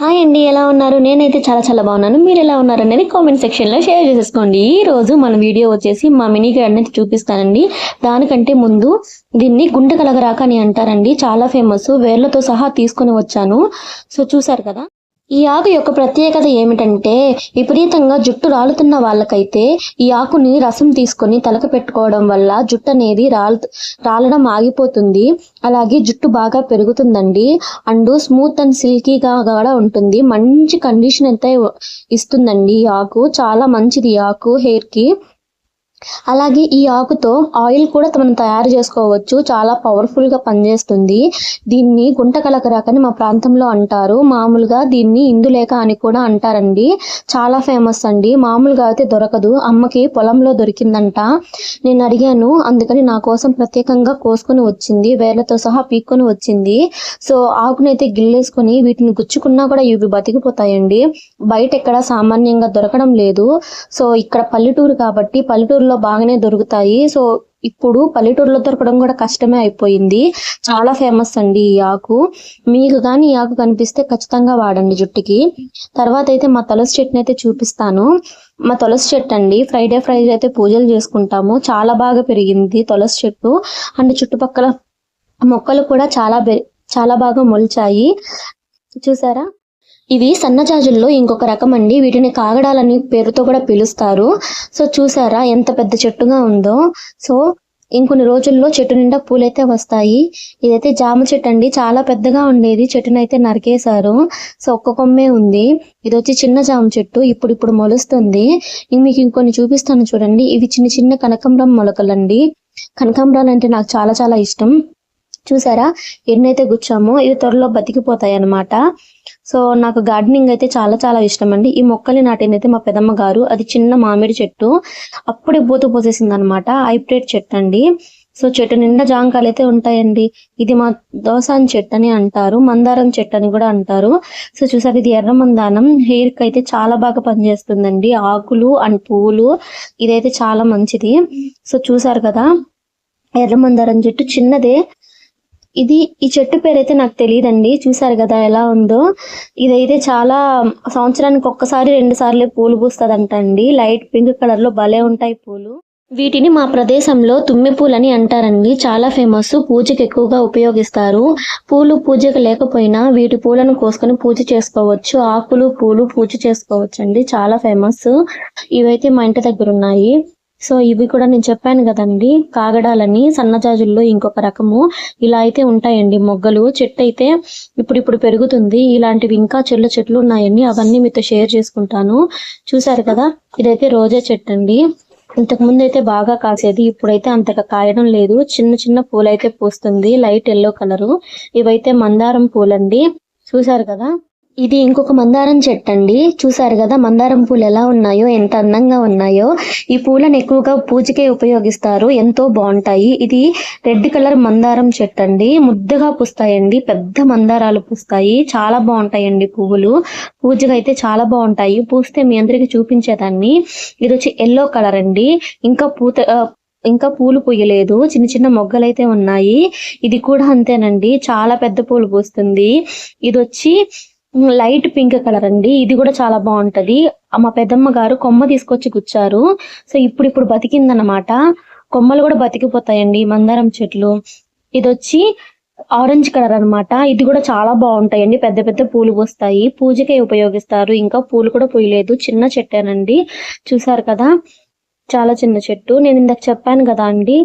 Hi అండి ఎలా ఉన్నారు? నేనైతే చాలా చాలా బాగున్నాను. మీరు ఎలా ఉన్నారు అనేది కామెంట్ సెక్షన్లో షేర్ చేసేసుకోండి. ఈ రోజు మన వీడియో వచ్చేసి మా మినీ గార్డెన్ అనేది చూపిస్తానండి. దానికంటే ముందు దీన్ని గుండె కలగరాక అని అంటారండి. చాలా ఫేమస్ వేర్లతో సహా తీసుకొని వచ్చాను. సో చూసారు కదా? ఈ ఆకు యొక్క ప్రత్యేకత ఏమిటంటే విపరీతంగా జుట్టు రాలుతున్న వాళ్ళకైతే ఈ ఆకుని రసం తీసుకొని తలకు పెట్టుకోవడం వల్ల జుట్టు అనేది రాల్ రాలడం ఆగిపోతుంది. అలాగే జుట్టు బాగా పెరుగుతుందండి. అండ్ స్మూత్ అండ్ సిల్కీగా కూడా ఉంటుంది. మంచి కండిషన్ అయితే ఇస్తుందండి ఈ ఆకు. చాలా మంచిది ఈ ఆకు హెయిర్కి అలాగే ఈ ఆకుతో ఆయిల్ కూడా మనం తయారు చేసుకోవచ్చు. చాలా పవర్ఫుల్గా పనిచేస్తుంది. దీన్ని గుంట కలకరాక అని మా ప్రాంతంలో అంటారు. మామూలుగా దీన్ని ఇందులేక అని కూడా అంటారండి. చాలా ఫేమస్ అండి. మామూలుగా అయితే దొరకదు. అమ్మకి పొలంలో దొరికిందంట. నేను అడిగాను. అందుకని నా కోసం ప్రత్యేకంగా కోసుకొని వచ్చింది. వేర్లతో సహా పీక్కొని వచ్చింది. సో ఆకునైతే గిల్లేసుకొని వీటిని గుచ్చుకున్నా కూడా ఇవి బతికిపోతాయండి. బయట ఎక్కడ సామాన్యంగా దొరకడం లేదు. సో ఇక్కడ పల్లెటూరు కాబట్టి పల్లెటూరులో బాగానే దొరుకుతాయి. సో ఇప్పుడు పల్లెటూరులో దొరకడం కూడా కష్టమే అయిపోయింది. చాలా ఫేమస్ అండి ఈ ఆకు. మీకు కానీ ఈ ఆకు కనిపిస్తే ఖచ్చితంగా వాడండి జుట్టుకి. తర్వాత అయితే మా తులసి చెట్టుని అయితే చూపిస్తాను. మా తులసి చెట్టు అండి. ఫ్రైడే ఫ్రైడే అయితే పూజలు చేసుకుంటాము. చాలా బాగా పెరిగింది తులసి చెట్టు. అండ్ చుట్టుపక్కల మొక్కలు కూడా చాలా బె- చాలా బాగా మొలిచాయి. చూసారా? ఇవి సన్నజాజుల్లో ఇంకొక రకం అండి వీటిని కాగడాలని పేరుతో కూడా పిలుస్తారు. సో చూసారా ఎంత పెద్ద చెట్టుగా ఉందో. సో ఇంకొన్ని రోజుల్లో చెట్టు నిండా పూలైతే వస్తాయి. ఇదైతే జామ చెట్టు అండి. చాలా పెద్దగా ఉండేది. చెట్టునైతే నరికేశారు. సో ఒక్క కొమ్మే ఉంది. ఇది వచ్చి చిన్న జామ చెట్టు. ఇప్పుడు ఇప్పుడు మొలుస్తుంది మీకు ఇంకొన్ని చూపిస్తాను చూడండి. ఇవి చిన్న చిన్న కనకంబరం మొలకలండి. కనకాంబరాలు అంటే నాకు చాలా చాలా ఇష్టం. చూసారా? ఎన్నైతే గుచ్చామో ఇవి త్వరలో బతికిపోతాయి అన్నమాట సో నాకు గార్డెనింగ్ అయితే చాలా చాలా ఇష్టం అండి ఈ మొక్కలు నాటింది అయితే మా పెదమ్మ గారు. అది చిన్న మామిడి చెట్టు. అప్పుడే పూత పోసేసింది అనమాట హైబ్రిడ్ చెట్టు అండి. సో చెట్టు నిండా జాంకాయలు అయితే ఉంటాయండి. ఇది మా దోసాన్ చెట్టు అని అంటారు. మందారం చెట్టు అని కూడా అంటారు. సో చూసారు ఇది ఎర్ర మందారం. హెయిర్కి అయితే చాలా బాగా పనిచేస్తుందండి. ఆకులు అండ్ పువ్వులు. ఇదైతే చాలా మంచిది. సో చూసారు కదా ఎర్ర మందారం చెట్టు చిన్నదే. ఇది ఈ చెట్టు పేరు అయితే నాకు తెలియదండి చూసారు కదా ఎలా ఉందో. ఇదైతే చాలా సంవత్సరానికి ఒక్కసారి రెండు సార్లు పూలు పూస్తుందంట అండి లైట్ పింక్ కలర్లో భలే ఉంటాయి పూలు. వీటిని మా ప్రదేశంలో తుమ్మి పూలని అంటారండి. చాలా ఫేమస్. పూజకి ఎక్కువగా ఉపయోగిస్తారు. పూలు పూజకు లేకపోయినా వీటి పూలను కోసుకొని పూజ చేసుకోవచ్చు. ఆకులు పూలు పూజ చేసుకోవచ్చు అండి చాలా ఫేమస్. ఇవైతే మా ఇంటి దగ్గర ఉన్నాయి. సో ఇవి కూడా నేను చెప్పాను కదండి. కాగడాలని సన్నజాజుల్లో ఇంకొక రకము. ఇలా అయితే ఉంటాయండి మొగ్గలు. చెట్టు అయితే ఇప్పుడు ఇప్పుడు పెరుగుతుంది. ఇలాంటివి ఇంకా చెల్ల చెట్లు ఉన్నాయండి. అవన్నీ మీతో షేర్ చేసుకుంటాను. చూసారు కదా? ఇదైతే రోజా చెట్టు అండి. ఇంతకు ముందు అయితే బాగా కాసేది. ఇప్పుడైతే అంతగా కాయడం లేదు. చిన్న చిన్న పూలైతే పూస్తుంది. Light yellow colour. ఇవైతే మందారం పూలండి. చూసారు కదా? ఇది ఇంకొక మందారం చెట్టు అండి చూసారు కదా మందారం పూలు ఎలా ఉన్నాయో ఎంత అందంగా ఉన్నాయో. ఈ పూలను ఎక్కువగా పూజకే ఉపయోగిస్తారు. ఎంతో బాగుంటాయి. ఇది రెడ్ కలర్ మందారం చెట్టు అండి ముద్దగా పూస్తాయండి. పెద్ద మందారాలు పూస్తాయి. చాలా బాగుంటాయండి పువ్వులు. పూజగా అయితే చాలా బాగుంటాయి. పూస్తే మీ అందరికి చూపించేదాన్ని. ఇది వచ్చి ఎల్లో కలర్ అండి. ఇంకా పూత ఇంకా పూలు పూయలేదు. చిన్న చిన్న మొగ్గలైతే ఉన్నాయి. ఇది కూడా అంతేనండి. చాలా పెద్ద పూలు పూస్తుంది. ఇది వచ్చి లైట్ పింక్ కలర్ అండి. ఇది కూడా చాలా బాగుంటది. మా పెద్దమ్మ గారు కొమ్మ తీసుకొచ్చి గుచ్చారు. సో ఇప్పుడు ఇప్పుడు బతికిందన్నమాట. కొమ్మలు కూడా బతికిపోతాయండి. మందారం చెట్లు. ఇది వచ్చి ఆరెంజ్ కలర్ అన్నమాట. ఇది కూడా చాలా బాగుంటాయండి. పెద్ద పెద్ద పూలు పోస్తాయి. పూజకే ఉపయోగిస్తారు. ఇంకా పూలు కూడా పోయలేదు. చిన్న చెట్టేనండి చూసారు కదా? చాలా చిన్న చెట్టు. నేను ఇందాక చెప్పాను కదా అండి.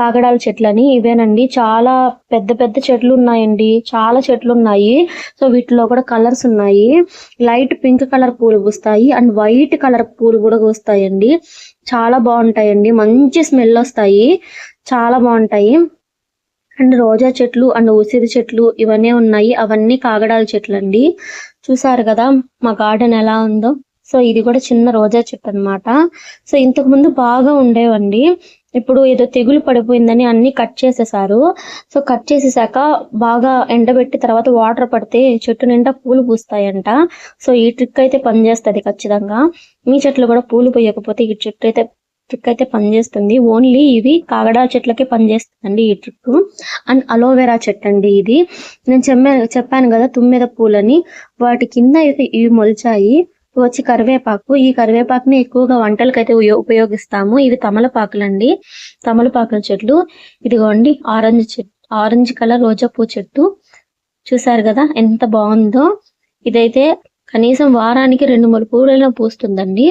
కాగడాల చెట్లని ఇవేనండి. చాలా పెద్ద పెద్ద చెట్లు ఉన్నాయండి చాలా చెట్లు ఉన్నాయి సో వీటిలో కూడా కలర్స్ ఉన్నాయి. లైట్ పింక్ కలర్ పూలు పూస్తాయి. అండ్ వైట్ కలర్ పూలు కూడా పూస్తాయండి. చాలా బాగుంటాయండి. మంచి స్మెల్ వస్తాయి. చాలా బాగుంటాయి. అండ్ రోజా చెట్లు అండ్ ఉసిరి చెట్లు ఇవన్నీ ఉన్నాయి. అవన్నీ కాగడాల చెట్లు అండి చూసారు కదా మా గార్డెన్ ఎలా ఉందో. సో ఇది కూడా చిన్న రోజా చెట్టు అన్నమాట. సో ఇంతకు ముందు బాగా ఉండేవండి. ఇప్పుడు ఏదో తెగులు పడిపోయిందని అన్ని కట్ చేసేసారు. సో కట్ చేసేసాక బాగా ఎండబెట్టి తర్వాత వాటర్ పడితే చెట్టు నిండా పూలు పూస్తాయంట. సో ఈ ట్రిక్ అయితే పనిచేస్తుంది ఖచ్చితంగా. మీ చెట్లు కూడా పూలు పోయకపోతే ఈ చెట్టు అయితే ట్రిక్ అయితే పనిచేస్తుంది. ఓన్లీ ఇవి కాగడా చెట్లకే పనిచేస్తుందండి ఈ ట్రిక్ అండ్ అలోవెరా చెట్టు అండి ఇది. నేను చెప్పాను కదా తుమ్మెద పూలని. వాటి కింద అయితే ఇవి మొలిచాయి. వచ్చి కరివేపాకు. ఈ కరివేపాకుని ఎక్కువగా వంటలకు అయితే ఉపయోగిస్తాము. ఇవి తమలపాకులండి. తమలపాకుల చెట్లు. ఇదిగోండి ఆరెంజ్ చెట్టు ఆరెంజ్ కలర్ రోజా పూ చెట్టు. చూసారు కదా ఎంత బాగుందో. ఇదైతే కనీసం వారానికి రెండు మూడు పూలైనా పూస్తుందండి.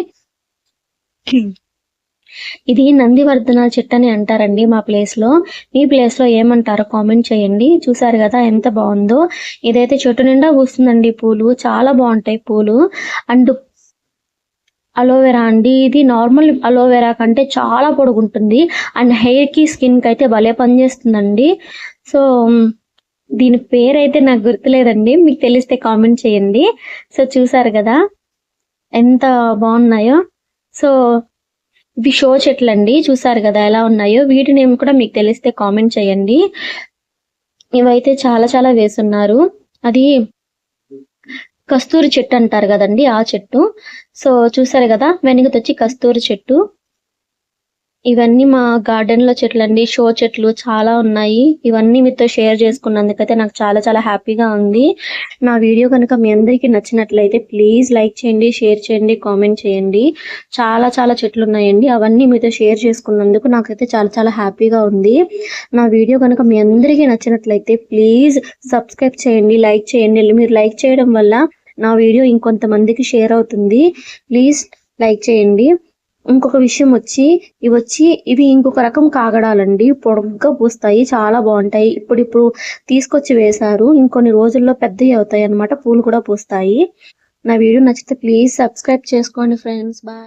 ఇది నందివర్ధనాల చెట్టు అని అంటారండి మా ప్లేస్లో. మీ ప్లేస్లో ఏమంటారో కామెంట్ చేయండి. చూసారు కదా ఎంత బాగుందో. ఇదైతే చెట్టు నిండా పూస్తుందండి పూలు. చాలా బాగుంటాయి పూలు. అండ్ అలోవెరా అండి. ఇది నార్మల్ అలోవెరా కంటే చాలా పొడుగుంటుంది. అండ్ హెయిర్కి స్కిన్కి అయితే భలే పనిచేస్తుందండి. సో దీని పేరు అయితే నాకు గుర్తులేదండి. మీకు తెలిస్తే కామెంట్ చేయండి. సో చూసారు కదా ఎంత బాగున్నాయో. సో ఇవి షో చెట్లు అండి చూసారు కదా ఎలా ఉన్నాయో. వీటి నేమ్ కూడా మీకు తెలిస్తే కామెంట్ చేయండి. ఇవైతే చాలా చాలా వేసున్నారు. అది కస్తూరి చెట్టు అంటారు కదండి ఆ చెట్టు. సో చూసారు కదా వెనుకతొచ్చి కస్తూరి చెట్టు. ఇవన్నీ మా గార్డెన్లో చెట్లు అండి షో చెట్లు చాలా ఉన్నాయి. ఇవన్నీ మీతో షేర్ చేసుకున్నందుకైతే నాకు చాలా చాలా హ్యాపీగా ఉంది. నా వీడియో కనుక మీ అందరికీ నచ్చినట్లయితే ప్లీజ్ లైక్ చేయండి షేర్ చేయండి కామెంట్ చేయండి. చాలా చాలా చెట్లు ఉన్నాయండి. అవన్నీ మీతో షేర్ చేసుకున్నందుకు నాకైతే చాలా చాలా హ్యాపీగా ఉంది. నా వీడియో కనుక మీ అందరికీ నచ్చినట్లయితే ప్లీజ్ సబ్స్క్రైబ్ చేయండి లైక్ చేయండి. మీరు లైక్ చేయడం వల్ల నా వీడియో ఇంకొంతమందికి షేర్ అవుతుంది. ప్లీజ్ లైక్ చేయండి. ఇంకొక విషయం వచ్చి ఇవి వచ్చి ఇవి ఇంకొక రకం కాగడాలండి. పొడవుగా పూస్తాయి చాలా బాగుంటాయి. ఇప్పుడు ఇప్పుడు తీసుకొచ్చి వేశారు. ఇంకొన్ని రోజుల్లో పెద్దవి అవుతాయి అన్నమాట పూలు కూడా పూస్తాయి. నా వీడియో నచ్చితే ప్లీజ్ సబ్స్క్రైబ్ చేసుకోండి ఫ్రెండ్స్. బాయ్.